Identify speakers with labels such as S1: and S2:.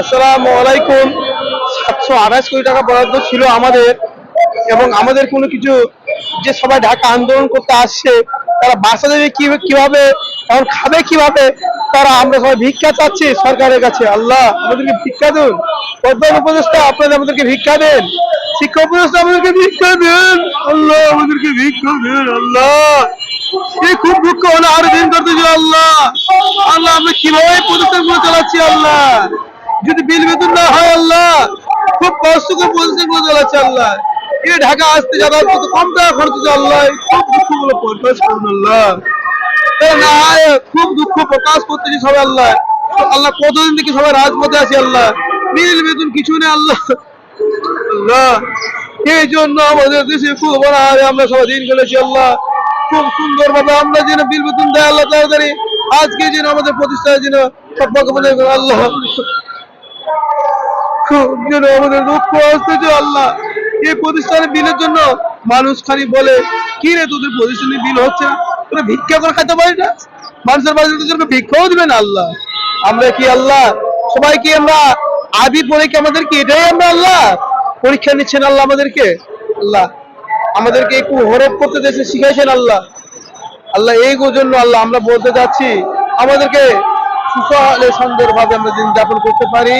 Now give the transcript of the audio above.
S1: আসসালামু আলাইকুম। সাতশো আঠাশ কোটি টাকা বরাদ্দ ছিল আমাদের এবং আমাদের কোনো কিছু যে সবাই ঢাকা আন্দোলন করতে আসছে, তারা বাসা দেবে কীভাবে, এখন খাবে কীভাবে, তারা আমরা সবাই ভিক্ষা চাচ্ছি সরকারের কাছে। আল্লাহ, আমাদেরকে ভিক্ষা দেন। প্রধান উপদেষ্টা আপনাদের আমাদেরকে ভিক্ষা দেন। শিক্ষা উপদেষ্টা, আমাদেরকে ভিক্ষা দেন। আল্লাহ, আমাদেরকে ভিক্ষা দেন। আল্লাহ, এই খুব দুঃখ হলো আরও দিন আল্লাহ আল্লাহ। আমরা কীভাবে প্রতিষ্ঠানগুলো চালাচ্ছি, আল্লাহ? যদি বিল বেতন না হয়, আল্লাহ? খুব কষ্ট করে প্রতিষ্ঠানগুলো চালাচ্ছি, আল্লাহ। এই ঢাকা আসতে যাতায়াত করতে কম টাকা খরচ হচ্ছে, আল্লাহ? খুব দুঃখগুলো প্রকাশ করুন, আল্লাহ। খুব দুঃখ প্রকাশ করতেছি সবাই, আল্লাহ। আল্লাহ, কতদিন থেকে সবাই রাজপথে আছি, আল্লাহ? বিল বেতন কিছু নেই, আল্লাহ। আল্লাহ, এই জন্য আমাদের দেশে খুব আমরা সবাই দিন ফেলেছি আল্লাহ। খুব সুন্দর ভাবে আমরা যেন বিল বেতন দেয়, আল্লাহ, তাড়াতাড়ি। আজকে যেন আমাদের প্রতিষ্ঠায় যেন আল্লাহ। যেন আমাদের দুঃখ আসতেছে আল্লাহ এই বিলের জন্য মানুষ খালি বলে, কি রে তোদের বিল হচ্ছে? ভিক্ষা করে খেতে পারি না? মানুষের বাড়িতে তোদেরকে ভিক্ষাও দিবেন আল্লাহ। আমরা কি আল্লাহ? সবাই কি আমরা আদি পরে কি আমাদের কি এটাই আমরা আল্লাহ? পরীক্ষা নিচ্ছেন আল্লাহ আমাদেরকে? আল্লাহ, আমাদেরকে একটু হরফ করতে দেশে শিখাইছেন আল্লাহ। আল্লাহ এই জন্য আল্লাহ আমরা বলতে যাচ্ছি, আমাদেরকে সুসহলে সুন্দর ভাবে আমরা দিন যাপন করতে পারি।